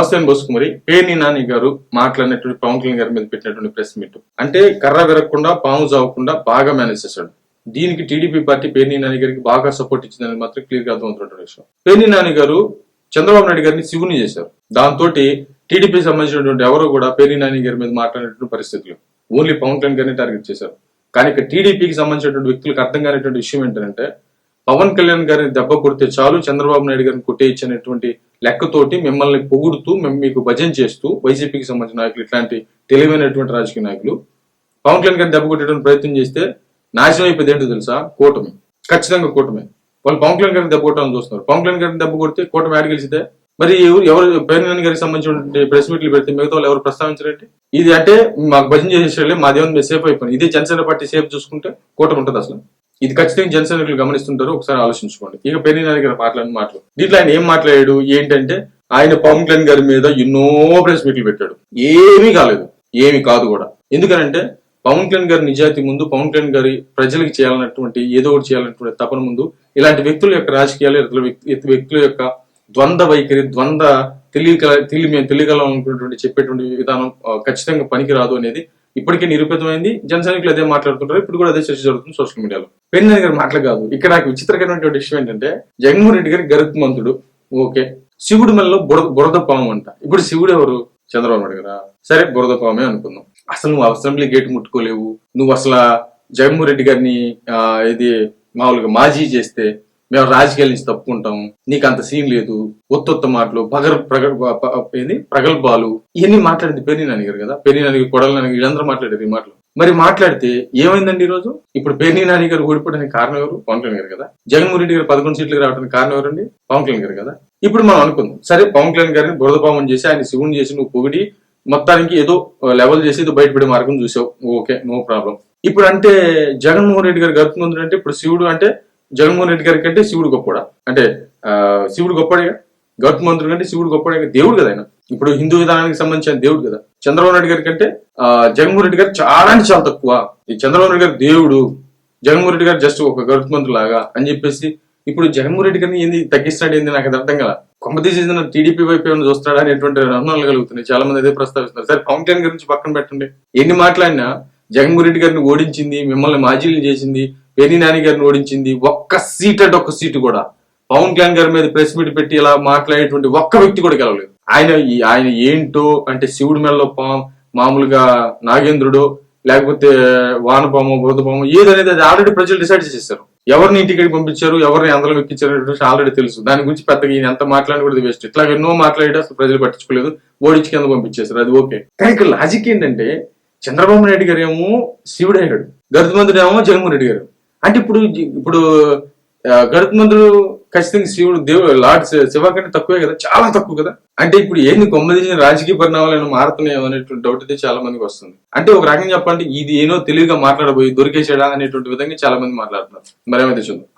నమస్తే బోసుకుమరి. పేర్ని నాని గారు మాట్లాడినటువంటి పవన్ కళ్యాణ్ గారి మీద పెట్టినటువంటి ప్రెస్ మీట్. అంటే కర్ర విరగకుండా పాము చావకుండా బాగా మేనేజ్ చేశాడు. దీనికి టీడీపీ పార్టీ పేర్ని నాని గారికి బాగా సపోర్ట్ ఇచ్చిందని మాత్రం క్లియర్గా అర్థమవుతున్న విషయం. పేర్ని నాని గారు చంద్రబాబు నాయుడు గారిని శివుని చేశారు. దాంతో టీడీపీ సంబంధించినటువంటి ఎవరు కూడా పేర్ని నాని గారి మీద మాట్లాడినటువంటి పరిస్థితులు ఓన్లీ పవన్ కళ్యాణ్ గారిని టార్గెట్ చేశారు. కానీ ఇక టీడీపీకి సంబంధించినటువంటి వ్యక్తులకు అర్థం కానిటువంటి విషయం ఏంటంటే పవన్ కళ్యాణ్ గారిని దెబ్బ కొడితే చాలు చంద్రబాబు నాయుడు గారిని కొట్టేయించినటువంటి లెక్కతోటి మిమ్మల్ని పొగుడుతూ మేము మీకు భజన చేస్తూ వైసీపీకి సంబంధించిన నాయకులు ఇట్లాంటి తెలివైనటువంటి రాజకీయ నాయకులు పవన్ కళ్యాణ్ గారిని దెబ్బ కొట్టేటువంటి ప్రయత్నం చేస్తే నాశనం అయిపోయింది ఏంటో తెలుసా? కూటమి. ఖచ్చితంగా కూటమి. వాళ్ళు పవన్ కళ్యాణ్ గారిని దెబ్బ కొట్టాలని చూస్తున్నారు. పవన్ కళ్యాణ్ గారిని దెబ్బ కొడితే కూటమి ఆడి గెలిచితే మరి ఎవరు ఎవరు పేర్ని గారికి సంబంధించిన ప్రెస్ మీట్లు పెడితే మిగతా వాళ్ళు ఎవరు ప్రస్తావించారంటే? ఇది అంటే మాకు భజన చేసేసే మా దేవుని సేఫ్ అయిపోయింది ఇదే జనసేన పార్టీ సేఫ్ చూసుకుంటే కూటమి ఉంటుంది అసలు. ఇది ఖచ్చితంగా జనసైనికులు గమనిస్తుంటారు. ఒకసారి ఆలోచించుకోండి. ఇక పెళ్ళి దగ్గర మాట్లాడిన మాటలు. దీంట్లో ఆయన ఏం మాట్లాడాడు? ఏంటంటే ఆయన పవన్ కళ్యాణ్ గారి మీద ఎన్నో ప్రెస్ మీట్లు పెట్టాడు. ఏమీ కాలేదు. ఏమీ కాదు కూడా. ఎందుకనంటే పవన్ కళ్యాణ్ గారి నిజాయితీ ముందు పవన్ కళ్యాణ్ గారి ప్రజలకు చేయాలన్నటువంటి ఏదో ఒకటి చేయాలన్నటువంటి తపన ముందు ఇలాంటి వ్యక్తుల యొక్క రాజకీయాలు ఇతర వ్యక్తి- వ్యక్తుల యొక్క ద్వంద్వ వైఖరి ద్వంద్వ తెలియక తెలియ మేము తెలియగలనుకున్నటువంటి చెప్పేటువంటి విధానం ఖచ్చితంగా ఖచ్చితంగా పనికిరాదు అనేది ఇప్పటికే నిరూపితమైంది. జనసైనికులు అదే మాట్లాడుతుంటారు. ఇప్పుడు కూడా అదే చర్చ జరుగుతుంది సోషల్ మీడియాలో. పెన్న గారి మాటలు కాదు. ఇక్కడ నాకు విచిత్రకరమైనటువంటి విషయం ఏంటంటే జగన్మోహన్ రెడ్డి గారి గరుత్మంతుడు ఓకే. శివుడు మెల్లో బురద బురద పాము అంట. ఇప్పుడు శివుడు ఎవరు? చంద్రబాబు నాయుడు గారా? సరే బురద పామే అనుకుందాం. అసలు నువ్వు అసెంబ్లీ గేట్ ముట్టుకోలేవు. నువ్వు అసలు జగన్మోహన్ రెడ్డి గారిని ఇది మామూలుగా మాజీ చేస్తే మేము రాజకీయాల నుంచి తప్పుకుంటాం. నీకు అంత సీన్ లేదు. ఒత్తొత్త మాటలు పగర్ ప్రగల్ ఏంది? ప్రగల్భాలు. ఇవన్నీ మాట్లాడింది పెరిగి నాని గారు కదా? పెరిగి నాని కొడల నాని వీళ్ళందరూ మాట్లాడారు ఈ మాటలు. మరి మాట్లాడితే ఏమైందండి ఈ రోజు ఇప్పుడు పేర్ని నాని గారు ఓడిపోవడానికి కారణం ఎవరు? పవన్ కళ్యాణ్ గారు కదా. జగన్మోహన్ రెడ్డి గారు పదకొండు సీట్లకు రావడానికి కారణం ఎవరండి? పవన్ కళ్యాణ్ గారు కదా. ఇప్పుడు మనం అనుకుందాం. సరే పవన్ కళ్యాణ్ గారిని బురదపామం చేసి ఆయన శివుని చేసి నువ్వు పొగిడి మొత్తానికి ఏదో లెవెల్ చేసి ఏదో బయటపడే మార్గం చూసావు. Okay no problem. ఇప్పుడు అంటే జగన్మోహన్ రెడ్డి గారు గడుపుతుంది అంటే ఇప్పుడు శివుడు అంటే జగన్మోహన్ రెడ్డి గారి కంటే శివుడు గొప్పడా అంటే ఆ, శివుడు గొప్పడే మంత్రుడు కంటే శివుడు గొప్పడే దేవుడు కదా ఆయన. ఇప్పుడు హిందూ విధానానికి సంబంధించిన దేవుడు కదా. చంద్రబాబు నాయుడు గారి కంటే ఆ, జగన్మోహన్ రెడ్డి గారు చాలా అంటే చాలా తక్కువ. ఈ చంద్రబాబు నాయుడు గారు దేవుడు. జగన్మోహన్ రెడ్డి గారు జస్ట్ ఒక గౌతమంతుడు లాగా అని చెప్పేసి ఇప్పుడు జగన్మోహన్ రెడ్డి గారిని ఏంది తగ్గిస్తాడు ఏంది నాకు అది అర్థం కదా కొమ్మతి టీడీపీ వైపు ఏమైనా చూస్తాడా అనేటువంటి అనుమానాలు కలుగుతున్నాయి. చాలా మంది అదే ప్రస్తావిస్తున్నారు. సరే పవన్ కళ్యాణ్ గురించి పక్కన పెట్టండి. ఎన్ని మాట్లాడినా జగన్మోహన్ రెడ్డి గారిని ఓడించింది మిమ్మల్ని మాజీలు చేసింది పేర్ని నాని గారిని ఓడించింది ఒక్క సీట్ అంటే ఒక్క సీటు కూడా. పవన్ కళ్యాణ్ గారి మీద ప్రెస్ మీట్ పెట్టి ఇలా మాట్లాడేటువంటి ఒక్క వ్యక్తి కూడా గెలవలేదు. ఆయన ఈ- ఆయన ఏంటో అంటే శివుడి మెల్లో మామూలుగా నాగేంద్రుడు లేకపోతే వానపాము బురదపాము ఏదనేది అది ఆల్రెడీ ప్రజలు డిసైడ్ చేసేసారు. ఎవరిని ఇంటికి పంపించారు ఎవరిని అందరం ఎక్కించారు ఆల్రెడీ తెలుసు. దాని గురించి పెద్దగా ఈయన ఎంత మాట్లాడకూడదు వేస్ట్. ఇట్లా ఎన్నో మాట్లాడి అసలు ప్రజలు పట్టించుకోలేదు. ఓడించి కింద పంపించేశారు. అది ఓకే. కానీ ఇక్కడ లాజిక్ ఏంటంటే చంద్రబాబు నాయుడు గారు ఏమో శివుడు అయ్యాడు గరుత్మంతుడు ఏమో జగన్మోహన్ రెడ్డి గారు. అంటే ఇప్పుడు ఇప్పుడు గరుత్ గరుత్మంతుడు ఖచ్చితంగా శివుడు దేవుడు లార్డ్ శివ కంటే తక్కువే కదా? చాలా తక్కువ కదా? అంటే ఇప్పుడు ఏంది కొమ్మదించిన రాజకీయ పరిణామాలను మారుతున్నాయో అనేటువంటి డౌట్ అయితే చాలా మందికి వస్తుంది. అంటే ఒక రకంగా చెప్పాలంటే ఇది ఏనో తెలివిగా మాట్లాడబోయి దొరికేసాడా అనేటువంటి విధంగా చాలా మంది మాట్లాడుతున్నారు. మరేమైతే చూద్దాం.